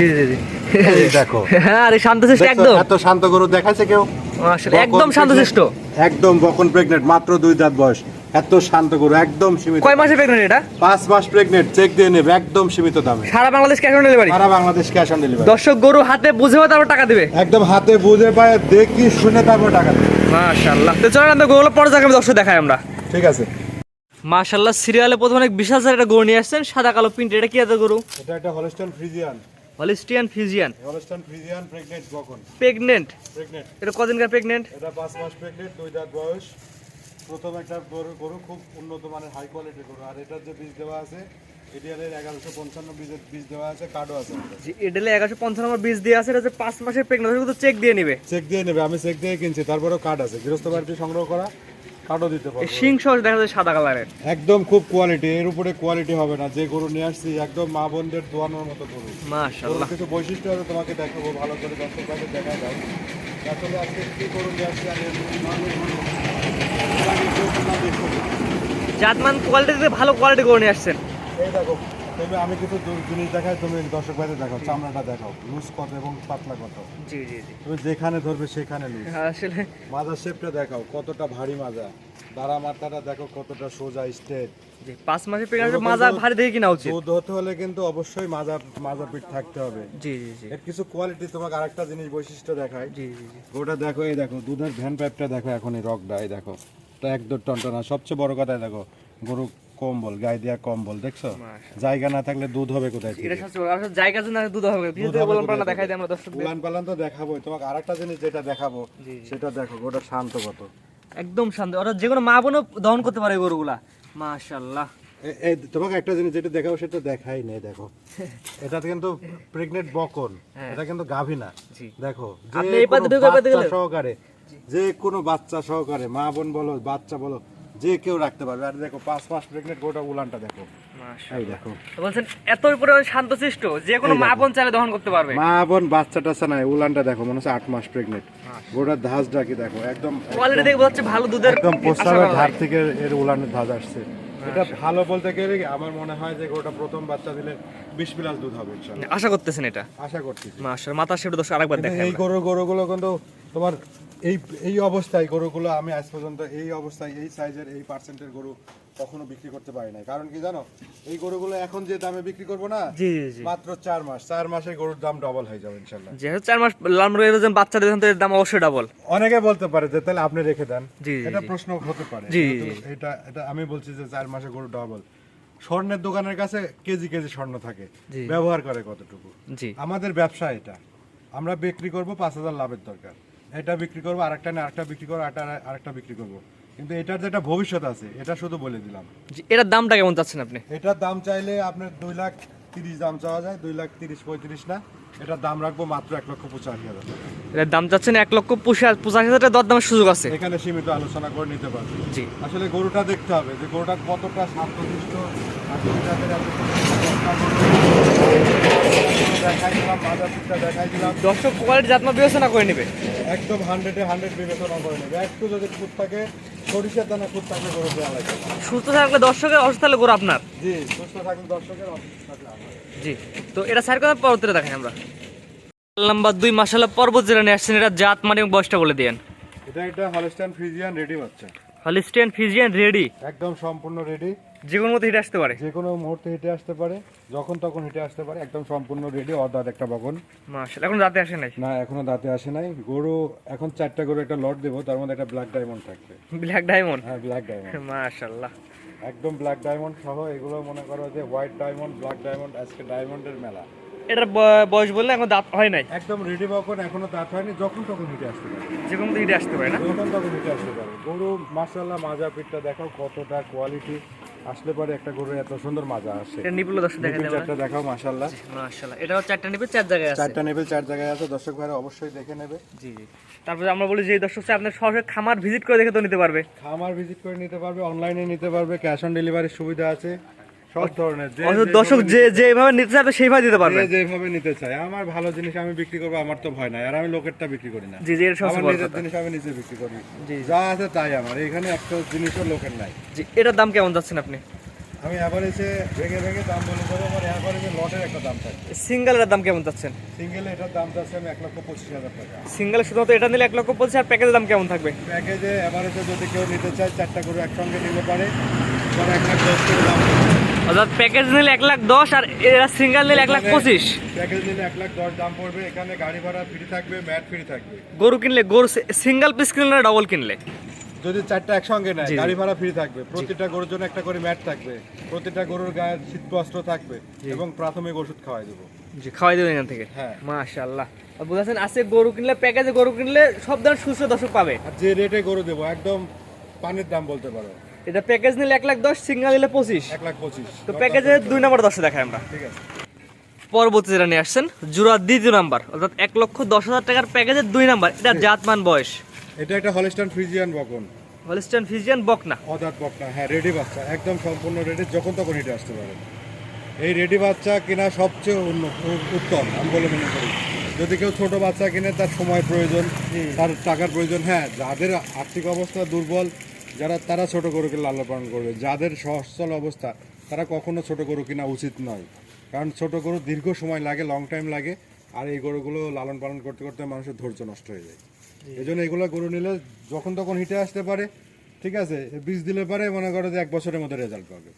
জি জি জি। দেখো। হ্যাঁ আরে শান্তশিষ্ট একদম। এত শান্ত গরু দেখাচ্ছে কেউ? একদম শান্তশিষ্ট একদম বকন প্রেগনেন্ট মাত্র দুই দাঁত বয়স। এত শান্ত গরু একদম সীমিত কয় মাসে প্রেগনেন্ট এটা? পাঁচ মাস প্রেগনেন্ট চেক দিয়ে নেবে একদম সীমিত দামে। সারা বাংলাদেশ ক্যাশ অন ডেলিভারি সারা বাংলাদেশ ক্যাশ অন ডেলিভারি দর্শক গরু হাতে বুঝে তারপর টাকা দিবে। একদম হাতে বুঝে পায় দেখি শুনে তারপর টাকা দেবে। মাশাআল্লাহ। তো চলেন আমরা গরুগুলো পর্যায়ক্রমে দর্শক দেখাই আমরা। ঠিক আছে। মাশাআল্লাহ সিরিয়ালে প্রথমে অনেক বিশাল একটা গরু নিয়ে আসছেন সাদা কালো প্রিন্ট এটা কি আছে গরু? এটা একটা Holstein Friesian Holstein Friesian Holstein Friesian pregnant বকন pregnant pregnant এটা কদিনকার প্রেগনেন্ট এটা পাঁচ মাস প্রেগনেন্ট দুই দাঁত বয়স। প্রথম একটা গরু গরু খুব উন্নত মানের হাই কোয়ালিটির গরু। আর এটার যে বীজ দেওয়া আছে এগারোশো পঞ্চান্ন বীজের বীজ দেওয়া আছে কার্ডও আছে জি পঞ্চান্ন নম্বর বীজ দিয়ে আছে এটা হচ্ছে পাঁচ মাসের প্রেগনেন্ট শুধু চেক দিয়ে নিবে। চেক দিয়ে নেবে আমি চেক দিয়ে কিনছি তারপরেও কার্ড আছে। গৃহস্থ বাড়িতে সংগ্রহ করা। কার্ডও দিতে পারব। শিং সহ দেখা যায় সাদা কালারের। একদম খুব কোয়ালিটি এর উপরে কোয়ালিটি হবে না। যে গরু নিয়ে আসছি একদম মা বোনদের দোয়ানোর মতো গরু। মাশাআল্লাহ। কিছু বৈশিষ্ট্য আছে তোমাকে দেখাবো ভালো করে দর্শক দেখা যায়। আসলে আজকে কি গরু নিয়ে আসছি দেখো। জাতমান কোয়ালিটিতে ভালো কোয়ালিটি গরু নিয়ে আসছেন। এই দেখো তুমি আমি কিছু জিনিস দেখাই তুমি দর্শক ভাইদের দেখাও চামড়াটা দেখাও লুজ কত এবং পাতলা কত জি জি জি। তুমি যেখানে ধরবে সেখানে লুজ আসলে মাজার শেপটা দেখাও কতটা ভারী মাজা। দাঁড়া মাথাটা দেখো কতটা সোজা স্টেট জি পাঁচ মাসের মাজা ভারী দেখে কিনা উচিত। দুধ হতে হলে কিন্তু অবশ্যই মাজা মাজা পিঠ থাকতে হবে। জি জি জি। এর কিছু কোয়ালিটি তোমাকে আরেকটা জিনিস বৈশিষ্ট্য দেখায় জি জি জি। ওটা দেখো এই দেখো দুধের ভ্যান পাইপটা দেখো এখন এই রকটা এই দেখো। এটা এক দু টন টন সবচেয়ে বড় কথা দেখো গরু কম্বল গায়ে দেওয়া কম্বল দেখছ? জায়গা না থাকলে দুধ হবে কোথায় জায়গা জন্য দুধ হবে। না দেখাই আমরা উলান পালান তো দেখাবো তোমাকে আরেকটা জিনিস যেটা দেখাবো। সেটা দেখো ওটা শান্ত কত? একদম শান্ত। ওরা যে কোনো মা বোনও দহন করতে পারে গরুগুলা। মাশাআল্লাহ। তোমাকে একটা জিনিস যেটা দেখাবো সেটা দেখাই নেই দেখো। এটা কিন্তু প্রেগনেন্ট বকন হ্যাঁ। এটা কিন্তু গাভী না দেখো যে সহকারে যে কোনো বাচ্চা সহকারে মা বোন বলো বাচ্চা বলো যে কেউ রাখতে পারবে। আর দেখো পাঁচ মাস প্রেগনেন্ট গোটা উলানটা দেখো। এই দেখো। বলছেন এত পরিমাণ শান্তশিষ্ট যে কোনো মা বোন চাইলে দহন করতে পারবে। মা বোন বাচ্চা টাচ্চা নাই উলানটা দেখো মনে হচ্ছে আট মাস প্রেগনেন্ট গোটা ধাস ডাকি দেখো একদম কোয়ালিটি দেখে বোঝা ভালো দুধের একদম প্রস্তাবের ধার থেকে এর উলানের আসছে। এটা ভালো বলতে গেলে আমার মনে হয় যে গোটা প্রথম বাচ্চা দিলে বিশ প্লাস দুধ হবে আশা করতেছেন এটা? আশা করছি মাশাআল্লাহ মাথা সেটা আরেকবার দেখেন এই গরু গরুগুলো কিন্তু তোমার এই এই অবস্থায় গরুগুলো আমি আজ পর্যন্ত এই অবস্থায় এই সাইজের এই পার্সেন্টের গরু কখনো বিক্রি করতে পারি নাই। কারণ কি জানো এই গরুগুলো এখন যে দামে বিক্রি করব না জি জি জি। মাত্র চার মাস। চার মাসে গরুর দাম ডবল হয়ে যাবে ইনশাল্লাহ। যেহেতু চার মাস লাল মুরগির যে বাচ্চা দেন তো এর দাম অবশ্যই ডাবল অনেকে বলতে পারে যে তাহলে আপনি রেখে দেন। এটা প্রশ্ন হতে পারে। এটা এটা আমি বলছি যে চার মাসে গরু ডবল স্বর্ণের দোকানের কাছে কেজি কেজি স্বর্ণ থাকে। ব্যবহার করে কতটুকু? জি। আমাদের ব্যবসা এটা। আমরা বিক্রি করব পাঁচ হাজার লাভের দরকার। এটা বিক্রি করব আরেকটা না আরেকটা বিক্রি করব আরেকটা আরেকটা বিক্রি করব। কিন্তু এটার যেটা ভবিষ্যৎ আছে এটা শুধু বলে দিলাম। এটার দামটা কেমন চাচ্ছেন আপনি? এটার দাম চাইলে আপনার দুই লাখ তিরিশ দাম চাওয়া যায় দুই লাখ তিরিশ পঁয়ত্রিশ না। এটার দাম রাখব মাত্র এক লক্ষ পঁচাশি হাজার। এটার দাম চাচ্ছেন এক লক্ষ পঁচিশ পঁচাশি হাজার টাকা দরদামের সুযোগ আছে। এখানে সীমিত আলোচনা করে নিতে পারবে। জি। আসলে গরুটা দেখতে হবে যে গরুটা কতটা সুন্দর দেখাই দিলাম বাজার দেখাই দিলাম। দর্শক কোয়ালিটি জাতমা বিবেচনা করে নেবে। একদম হান্ড্রেডে হান্ড্রেড বিবেচনা করে নেবে। একটু যদি খুঁত থাকে সরিষার দানা খুঁত থাকলে গরু দেওয়া লাগবে সুস্থ থাকলে দর্শকের অসুস্থ থাকলে গরু আপনার? জি সুস্থ থাকলে দর্শকের অসুস্থ থাকলে আপনার। জি। তো এটা স্যার কথা পরবর্তীতে দেখেন আমরা। নাম্বার দুই মাসালা পর্বত জেলা নিয়ে আসছেন। এটা জাত মানে বয়সটা বলে দিয়েন। এটা একটা হলস্টাইন ফ্রিজিয়ান রেডি বাচ্চা। হলিস্টিয়ান ফিজিয়ান রেডি একদম সম্পূর্ণ রেডি যে কোনো মতো হিটে আসতে পারে। যে কোনো মুহূর্তে হেঁটে আসতে পারে। যখন তখন হেঁটে আসতে পারে একদম সম্পূর্ণ রেডি অর্ধাৎ একটা বগন। মাসাল এখন রাতে আসে নাই? না এখনও দাঁতে আসে নাই। গরু এখন চারটা গরু একটা লট দেবো তার মধ্যে একটা ব্ল্যাক ডায়মন্ড থাকবে। ব্ল্যাক ডায়মন্ড হ্যাঁ ব্ল্যাক ডায়মন্ড মাশাল্লাহ একদম ব্ল্যাক ডায়মন্ড সহ এগুলো মনে করো যে হোয়াইট ডায়মন্ড ব্ল্যাক ডায়মন্ড আজকে ডায়মন্ডের মেলা। এটার বয়স বললে এখন দাঁত হয় নাই। একদম রেডি বকন এখনও দাঁত হয়নি যখন তখন হেঁটে আসতে পারে। যে কোনো হিটে আসতে পারে না? যখন তখন হেঁটে আসতে পারে। গরু মার্শাল্লাহ মাজা পিঠটা দেখাও কতটা কোয়ালিটি আসলে পরে একটা গরু এত সুন্দর মাজা আসে। এটা নিপুল দর্শক দেখা যাবে চারটা দেখাও মার্শাল্লাহ মাশাল্লাহ এটাও চারটা নিবে চার জায়গায় আছে। চারটা নেবে চার জায়গায় আছে। দর্শক ভাইরা অবশ্যই দেখে নেবে। জি জি। তারপরে আমরা বলি যে দর্শক চাই আপনার সরাসরি খামার ভিজিট করে দেখে তো নিতে পারবে। খামার ভিজিট করে নিতে পারবে অনলাইনে নিতে পারবে ক্যাশ অন ডেলিভারির সুবিধা আছে। সব ধরনের যে দর্শক যে যেভাবে নিতে সেইভাবে দিতে পারবে। যেভাবে নিতে চায়। আমার ভালো জিনিস আমি বিক্রি করব আমার তো ভয় নাই। আর আমি লোকেরটা বিক্রি করি না। জি জি এটা আমার নিজের জিনিস আমি নিজে বিক্রি করি। জি। যা আছে তাই আমার। এখানে একটা জিনিসও লোকের নাই। জি এটার দাম কেমন যাচ্ছেন আপনি? আমি অ্যাভারেজে ভেঙে ভেঙে দাম বলে দেবো আমার অ্যাভারেজে লটের একটা দাম থাকবে। সিঙ্গেলের দাম কেমন চাচ্ছেন সিঙ্গেল এটার দাম আমি এক লক্ষ পঁচিশ হাজার টাকা। সিঙ্গেল শুধুমাত্র এটা নিলে এক লক্ষ পঁচিশ আর প্যাকেজের দাম কেমন থাকবে? প্যাকেজে অ্যাভারেজে যদি কেউ নিতে চায় চারটা করে একসঙ্গে নিতে পারে। দশ করে দাম। অর্থাৎ প্যাকেজ নিলে এক লাখ দশ আর এরা সিঙ্গেল নিলে এক লাখ পঁচিশ। প্যাকেজ নিলে এক লাখ দশ দাম পড়বে। এখানে গাড়ি ভাড়া ফ্রি থাকবে ম্যাট ফ্রি থাকবে। গরু কিনলে গরু সিঙ্গেল পিস কিনলে না ডবল কিনলে? যদি চারটা একসঙ্গে নেয়। গাড়ি ভাড়া ফ্রি থাকবে। প্রতিটা গরুর জন্য একটা করে ম্যাট থাকবে। প্রতিটা গরুর গায়ে থাকবে এবং প্রাথমিক ওষুধ খাওয়াই দেবো। জি খাওয়াই দেবেন এখান থেকে। হ্যাঁ। মাশাআল্লাহ। আর বুঝাচ্ছেন আছে গরু কিনলে প্যাকেজে গরু কিনলে সব ধরনের সুস্থ দর্শক পাবে। আর যে রেটে গরু দেবো একদম পানির দাম বলতে পারো। এটা প্যাকেজ নিলে এক লাখ দশ সিঙ্গেল নিলে পঁচিশ। এক লাখ পঁচিশ। তো প্যাকেজে দুই নম্বর দশে দেখাই আমরা। ঠিক আছে। পরবর্তী যেটা নিয়ে আসছেন জুরা দ্বিতীয় নাম্বার অর্থাৎ এক লক্ষ দশ হাজার টাকার প্যাকেজের দুই নাম্বার এটা জাতমান বয়স। এটা একটা হলিস্টান ফ্রিজিয়ান বকন। হলিস্টান ফিজিয়ান বকনা। অদাত বকনা হ্যাঁ রেডি বাচ্চা একদম সম্পূর্ণ রেডি যখন তখন হিটে আসতে পারে। এই রেডি বাচ্চা কেনা সবচেয়ে উ- উত্তম আমি বলে মনে করি। যদি কেউ ছোট বাচ্চা কিনে তার সময় প্রয়োজন তার টাকার প্রয়োজন হ্যাঁ যাদের আর্থিক অবস্থা দুর্বল যারা তারা ছোট গরুকে লালন পালন করবে। যাদের সচ্ছল অবস্থা তারা কখনো ছোট গরু কিনা উচিত নয়। কারণ ছোট গরু দীর্ঘ সময় লাগে লং টাইম লাগে আর এই গরুগুলো লালন পালন করতে করতে মানুষের ধৈর্য নষ্ট হয়ে যায়। এই জন্য এগুলো গরু নিলে যখন তখন হিটে আসতে পারে ঠিক আছে? বীজ দিলে পারে মনে করো যে এক বছরের মধ্যে রেজাল্ট পাবে।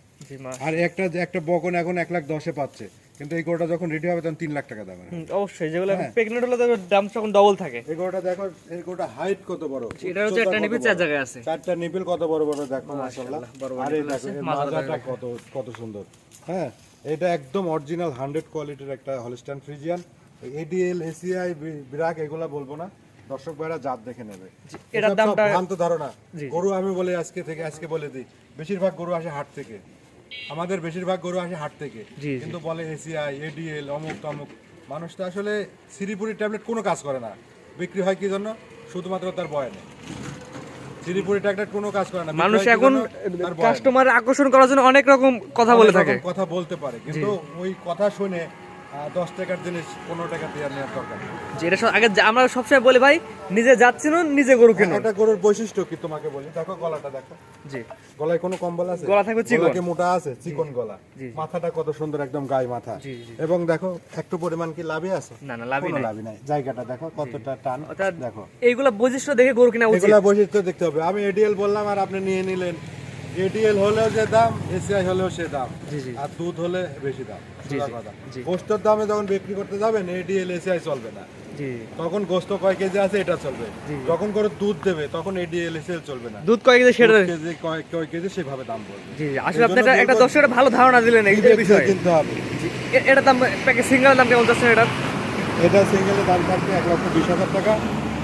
আর একটা একটা বকন এখন এক লাখ দশে পাচ্ছে। কিন্তু এই গরুটা যখন রেডি হবে তখন তিন লাখ টাকা দাম অবশ্যই। যেগুলো হ্যাঁ। প্রেগনেন্ট হলে দাম তখন ডবল থাকে। এই গরুটা দেখো এই গরুটা হাইট কত বড়? এটা হচ্ছে একটা নিবি চার জায়গায় আছে। চারটা নিপিল কত বড় বড় দেখো মাশাআল্লাহ আর এই দেখো মাজাটা কত কত সুন্দর। হ্যাঁ এটা একদম অরিজিনাল হান্ড্রেড কোয়ালিটির একটা হলিস্টান ফ্রিজিয়ান এডিএল এসিআই বিরাক এগুলা বলব না। দর্শক ভাইরা জাত দেখে নেবে। এটার দামটা- ভ্রান্ত ধারণা। গরু আমি বলে আজকে থেকে আজকে বলে দিই। বেশিরভাগ গরু আসে হাট থেকে। আমাদের বেশিরভাগ গরু আসে হাট থেকে। কিন্তু বলে এসিআই এডিএল অমুক তমুক। মানুষ তো আসলে সিরিপুরি ট্যাবলেট কোনো কাজ করে না। বিক্রি হয় কি জন্য? শুধুমাত্র তার বয়ানে। সিরিপুরি ট্যাবলেট কোনো কাজ করে না। মানুষ এখন? কাস্টমার আকর্ষণ করার জন্য অনেক রকম কথা বলে থাকে। কথা বলতে পারে। কিন্তু ওই কথা শুনে দশ টাকার জিনিস পনেরো টাকা দিয়ে নেওয়ার দরকার। আগে আমরা সবসময় বলি ভাই নিজে যাচ্ছি না নিজে গরু কিনুন? গরুর বৈশিষ্ট্য কি তোমাকে বলি? দেখো গলাটা দেখো। জি। গলায় কোনো কম্বল আছে? গলা থাকবে চিকন। মোটা আছে? চিকন গলা। মাথাটা কত সুন্দর একদম গায়ে মাথা। এবং দেখো একটু পরিমাণ কি লাভে আছে? না না লাভই নাই। লাভই নাই। জায়গাটা দেখো কতটা টান। দেখো। এইগুলা বৈশিষ্ট্য দেখে গরু কিনা উচিত। এগুলা বৈশিষ্ট্য দেখতে হবে। আমি এডিএল বললাম আর আপনি নিয়ে নিলেন। এডিএল হলেও যে দাম এসিআই হলেও সে দাম। আর দুধ হলে বেশি দাম। গোস্তের দামে যখন বিক্রি করতে যাবেন এডিএল এসিআই চলবে না। তখন গোস্ত কয় কেজি আছে এটা চলবে। যখন করে দুধ দেবে তখন এডিএল এসিআই চলবে না। দুধ কয় কেজি সেটা কেজি কয় কেজি সেভাবে দাম পড়বে জি। আসলে আপনি একটা- দর্শকের ভালো ধারণা দিলেন এই বিষয়ে কিনতে হবে। এ- এটার দাম প্যাকেজ সিঙ্গেল দাম কেমন যাচ্ছে এটা এটা সিঙ্গেলের দাম থাকবে এক লক্ষ বিশ হাজার টাকা।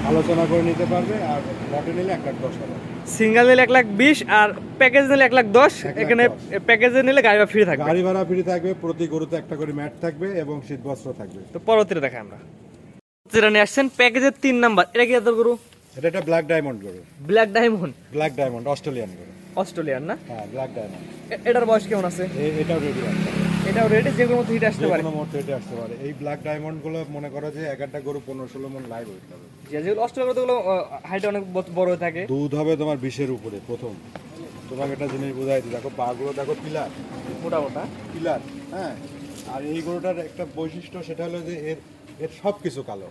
আলোচনা করে নিতে পারবে আর লটে নিলে এক লাখ দশ হাজার। সিঙ্গেল নিলে এক লাখ বিশ আর প্যাকেজ নিলে এক লাখ দশ। এখানে। প্যাকেজে নিলে গাড়ি ফ্রি থাকবে। গাড়ি ভাড়া ফ্রি থাকবে প্রতি গরুতে একটা করে ম্যাট থাকবে এবং শীত বস্ত্র থাকবে। তো পরবর্তীতে দেখাই আমরা। যেটা নিয়ে আসছেন প্যাকেজের তিন নাম্বার এটা কি এত গরু? এটা একটা ব্ল্যাক ডায়মন্ড গরু। Black diamond black diamond Australian গরু। অস্ট্রেলিয়ান না? হ্যাঁ ব্ল্যাক ডায়মন্ড এটার বয়স কেমন আছে? এটাও রেডি আছে এটাও যেগুলোর মধ্যে হিট আসতে পারে। কোনো মুহূর্তে এটা আসতে পারে। এই ব্ল্যাক ডায়মন্ডগুলো মনে করো যে এক একটা গরু পনেরো ষোলো মন লাইভ হইতে হবে যে- যেগুলো অস্ট্রেলিয়া হাইট অনেক বড় হয়ে থাকে। দুধ হবে তোমার বিশের উপরে প্রথম। তোমাকে একটা জিনিস বোঝাই দিই। দেখো পাগুলো দেখো পিলার মোটা মোটা। পিলার হ্যাঁ? আর এই গরুটার একটা বৈশিষ্ট্য সেটা হলো যে এর এর সব কিছু কালো।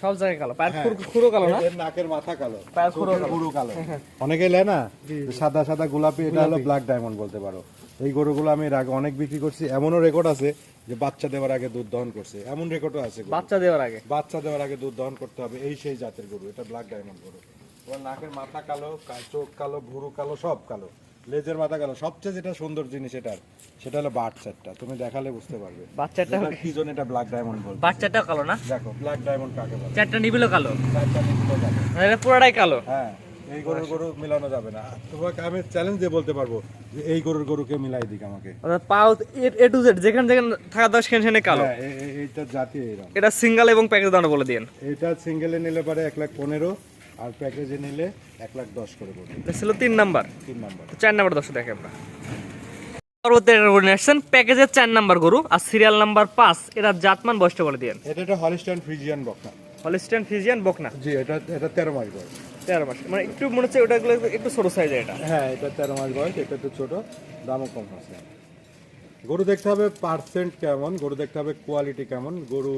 সব জায়গায় কালো। পায়ের হ্যাঁ। খুর- কালো না? এর- নাকের মাথা কালো। পায়ের। গুঁড়ো কালো। অনেকে লেয় না? সাদা সাদা গোলাপি এটা হলো ব্ল্যাক ডায়মন্ড বলতে পারো। এই গরুগুলো আমি এর আগে অনেক বিক্রি করছি। এমনও রেকর্ড আছে যে বাচ্চা দেওয়ার আগে দুধ দহন করছে। এমন রেকর্ডও আছে বাচ্চা দেওয়ার আগে? বাচ্চা দেওয়ার আগে দুধ দহন করতে হবে। এই সেই জাতের গরু। এটা ব্ল্যাক ডায়মন্ড গরু। তোমার নাকের মাথা কালো চোখ কালো ভুরু কালো সব কালো। লেজের মাথা কালো। সবচেয়ে যেটা সুন্দর জিনিস এটার সেটা হলো বাট চারটা। তুমি দেখালে বুঝতে পারবে। বাচ্চাটা কি জন্য এটা ব্ল্যাক ডায়মন্ড বলবে। বাচ্চাটাও কালো না? দেখো ব্ল্যাক ডায়মন্ড কাকে বলে? চারটা নিবিলও কালো? চারটা নিপুলো কালো। মানে এটা পুরোটাই কালো? হ্যাঁ। এই গরুর গরু মিলানো যাবে না। তোমাকে আমি চ্যালেঞ্জ দিয়ে বলতে পারব যে এই গরুর গরুকে মিলাই দিক আমাকে। অর্থাৎ পাও এ টু জেড যেখানে যেখানে থাকা দশ সেখানে কালো। হ্যাঁ এ- এ- এইটার জাতি এরকম এটা সিঙ্গেল এবং প্যাকেজ দাম বলে দিন এটা সিঙ্গেলে নিলে পারে এক লাখ পনেরো আর প্যাকেজে নিলে এক লাখ দশ করে পড়বে এটা ছিল তিন নাম্বার। তিন নম্বর। চার নাম্বার দশ দেখে আমরা। পরবর্তী গরু নিয়ে আসছেন প্যাকেজের চার নাম্বার গরু আর সিরিয়াল নাম্বার পাঁচ এটা জাতমান বয়সটা বলে দিন এটা একটা হলিস্টান ফ্রিজিয়ান বকনা। হলিস্টেন ফিজিয়ান বকনা। জি এটা এটা তেরো মাস বয়স। তেরো মাস। মানে একটু মনে হচ্ছে ওটা একটু ছোট এটা। হ্যাঁ এটা তেরো মাস বয়স এটা একটু ছোট দামও কম আছে। গরু দেখতে হবে পার্সেন্ট কেমন গরু দেখতে হবে কোয়ালিটি কেমন গরু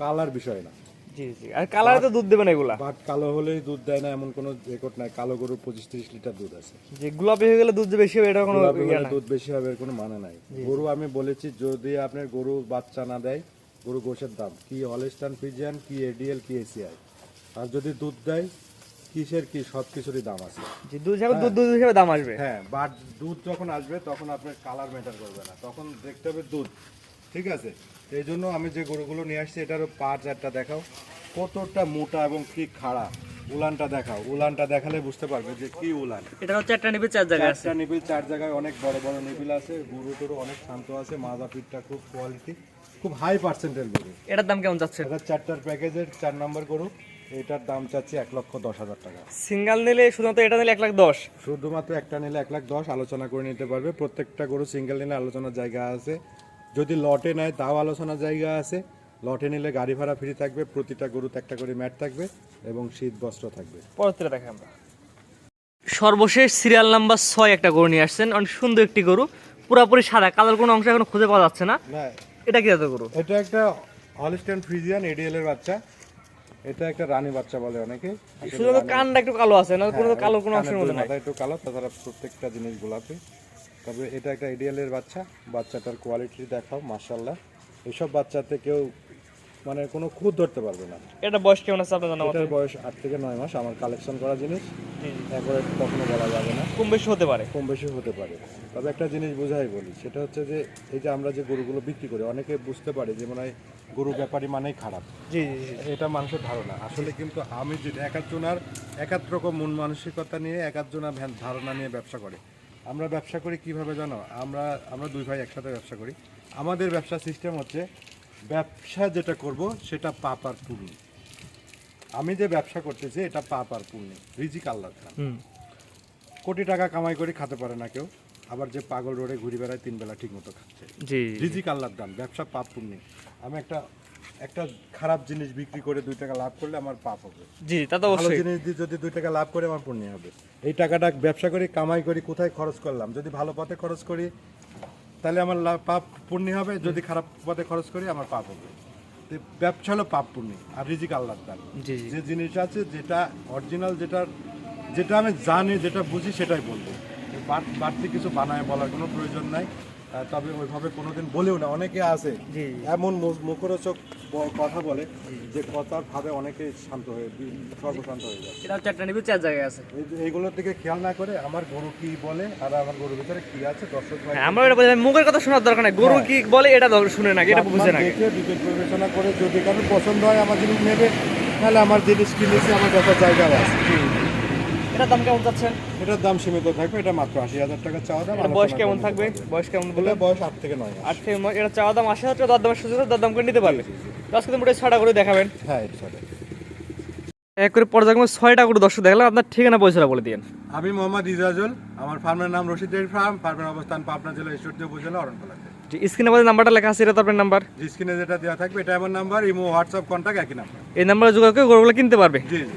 কালার বিষয় না। জি জি আর কালারে তো দুধ দেবে না এগুলা। বাট কালো হলেই দুধ দেয় না এমন কোনো রেকর্ড নাই। কালো গরু পঁচিশ তিরিশ লিটার দুধ আছে। যে গোলাপি হয়ে গেলে দুধ বেশি হবে এটা কোনো দুধ বেশি হবে এর কোনো মানে নাই। গরু আমি বলেছি যদি আপনার গরু বাচ্চা না দেয় গরু গোশের দাম কি হলেস্টান ফিজিয়ান কি এডিএল কি এসিআই আর যদি দুধ দেয় কিসের কি সব কিছুরই দাম আছে। যে দুধ হিসাবে দুধ দুধ হিসাবে দাম আসবে। হ্যাঁ বাট দুধ যখন আসবে তখন আপনার কালার ম্যাটার করবে না। তখন দেখতে হবে দুধ ঠিক আছে? এই জন্য আমি যে গরুগুলো নিয়ে আসছি এটারও পা চারটা দেখাও। কতটা মোটা এবং কি খাড়া উলানটা দেখাও। উলানটা দেখালে বুঝতে পারবে যে কি উলান। এটা হচ্ছে একটা নিবে চার জায়গায় আছে। নিবিল চার জায়গায় অনেক বড় বড় নিবিল আছে। গরু টরু অনেক শান্ত আছে মাজা পিঠটা খুব কোয়ালিটি খুব হাই পার্সেন্টের গরু। এটার দাম কেমন যাচ্ছে? এটা চারটার প্যাকেজের চার নম্বর গরু। এটার দাম চাচ্ছি এক লক্ষ দশ হাজার টাকা। সিঙ্গেল নিলে শুধুমাত্র এটা নিলে এক লাখ দশ? শুধুমাত্র একটা নিলে এক লাখ দশ আলোচনা করে নিতে পারবে। প্রত্যেকটা গরু সিঙ্গেল নিলে আলোচনার জায়গা আছে। যদি লটে নেয় তাও আলোচনার জায়গা আছে। লটে নিলে গাড়ি ভাড়া ফ্রি থাকবে প্রতিটা গরুতে একটা করে ম্যাট থাকবে এবং শীত বস্ত্র থাকবে। পরবর্তীটা দেখে আমরা। সর্বশেষ সিরিয়াল নাম্বার ছয় একটা গরু নিয়ে আসছেন। অনেক সুন্দর একটি গরু। পুরাপুরি সাদা কালার কোনো অংশ এখন খুঁজে পাওয়া যাচ্ছে না। এটা কি এত গরু? এটা একটা হলিস্টান ফ্রিজিয়ান এডিএল এর বাচ্চা। এটা একটা রানী বাচ্চা বলে অনেকে। শুধু কানটা একটু কালো আছে না কোনো কালো কোনো অংশের মধ্যে নাই। একটু কালো তাছাড়া প্রত্যেকটা জিনিস গোলাপি। তবে এটা একটা আইডিয়ালের এর বাচ্চা বাচ্চাটার কোয়ালিটি দেখাও মার্শাল্লাহ এইসব বাচ্চাতে কেউ মানে কোনো খুদ ধরতে পারবে না। এটা বয়স কেমন আছে আপনার জানা? এটার বয়স আট থেকে নয় মাস আমার কালেকশন করা জিনিস। একবারে কখনো বলা যাবে না। কম বেশি হতে পারে। কম বেশি হতে পারে। তবে একটা জিনিস বোঝাই বলি সেটা হচ্ছে যে এই যে আমরা যে গরুগুলো বিক্রি করি অনেকে বুঝতে পারে যে মনে হয় গরু ব্যাপারী মানেই খারাপ। জি জি এটা মানুষের ধারণা। আসলে কিন্তু আমি যে একাত্তনার একাত্র রকম মন মানসিকতা নিয়ে একাত্তনা ধারণা নিয়ে ব্যবসা করে আমরা ব্যবসা করি কীভাবে জানো? আমরা আমরা দুই ভাই একসাথে ব্যবসা করি। আমাদের ব্যবসা সিস্টেম হচ্ছে ব্যবসা যেটা করব সেটা পাপ আর পুণ্য। আমি যে ব্যবসা করতেছি এটা পাপ আর পুণ্য। রিজিক আল্লাহ হুম। কোটি টাকা কামাই করে খেতে পারে না কেউ আবার যে পাগল রোডে ঘুরে বেড়ায় তিন বেলা ঠিক মতো খাচ্ছে। রিজিক আল্লাহর দান ব্যবসা পাপ পুণ্য। আমি একটা একটা খারাপ জিনিস বিক্রি করে দুই টাকা লাভ করলে আমার পাপ হবে। জি তা তো ভালো অবশ্যই। জিনিস দিয়ে যদি দুই টাকা লাভ করে আমার পুণ্য হবে। এই টাকাটা ব্যবসা করি কামাই করি কোথায় খরচ করলাম? যদি ভালো পথে খরচ করি তাহলে আমার পাপ পূর্ণি হবে যদি খারাপ পথে খরচ করি আমার পাপ হবে। তো ব্যবসা হলো পাপ পূর্ণি আর রিজিক আল্লাহ দান। যে জিনিস আছে যেটা অরিজিনাল যেটা যেটা আমি জানি যেটা বুঝি সেটাই বলব। বাড়- বাড়তি কিছু বানায় বলার কোনো প্রয়োজন নাই। তবে ওইভাবে কোনোদিন বলেও না অনেকে আছে। এমন মুখরোচক কথা বলে যে কথার ভাবে অনেকে শান্ত হয়ে সর্বশান্ত হয়ে যায়। এটা একটা নিবে চার জায়গায় আছে। এই- এইগুলোর দিকে খেয়াল না করে আমার গরু কি বলে আর আমার গরুর ভিতরে কি আছে দর্শক ভাই হ্যাঁ আমরা এটা বলি মুখের কথা শোনার দরকার নাই। গরু কি বলে এটা শুনে না এটা বুঝে না দেখে বিবেক বিবেচনা করে যদি কারও পছন্দ হয় আমার জিনিস নেবে তাহলে আমার জিনিস কিনেছি আমার দেখার জায়গাও আছে। দাম কেমন এটার দাম সীমিত থাকবে এটা মাত্র আশি হাজার টাকা চাওয়া দাম বয়স কেমন থাকবে? বয়স কেমন বলে বয়স আট থেকে নয় আট থেকে নয়, এটা চাওয়া দাম আশি হাজার টাকা দামের সুযোগ দাম করে নিতে পারবে। ছটা করে দেখাবেন। হ্যাঁ এক করে পর্যায়ক্রমে ছয়টা করে দর্শক দেখলাম আপনার ঠিকানা পয়সাটা বলে দিন আমি মোহাম্মদ ইজাজুল আমার ফার্মের নাম রশিদ ফার্ম ফার্মের অবস্থান পাবনা জেলা ঈশ্বরদী উপজেলা অরণকলাতে স্ক্রিনে আমাদের নাম্বারটা লেখা আছে এটা তো আপনার নাম্বার। স্ক্রিনে যেটা দেওয়া থাকবে এটা আমার নাম্বার ইমো হোয়াটসঅ্যাপ কন্ট্যাক্ট একই নাম্বার। এই নাম্বারে যোগাযোগ করে গরুগুলো কিনতে পারবে। জি জি।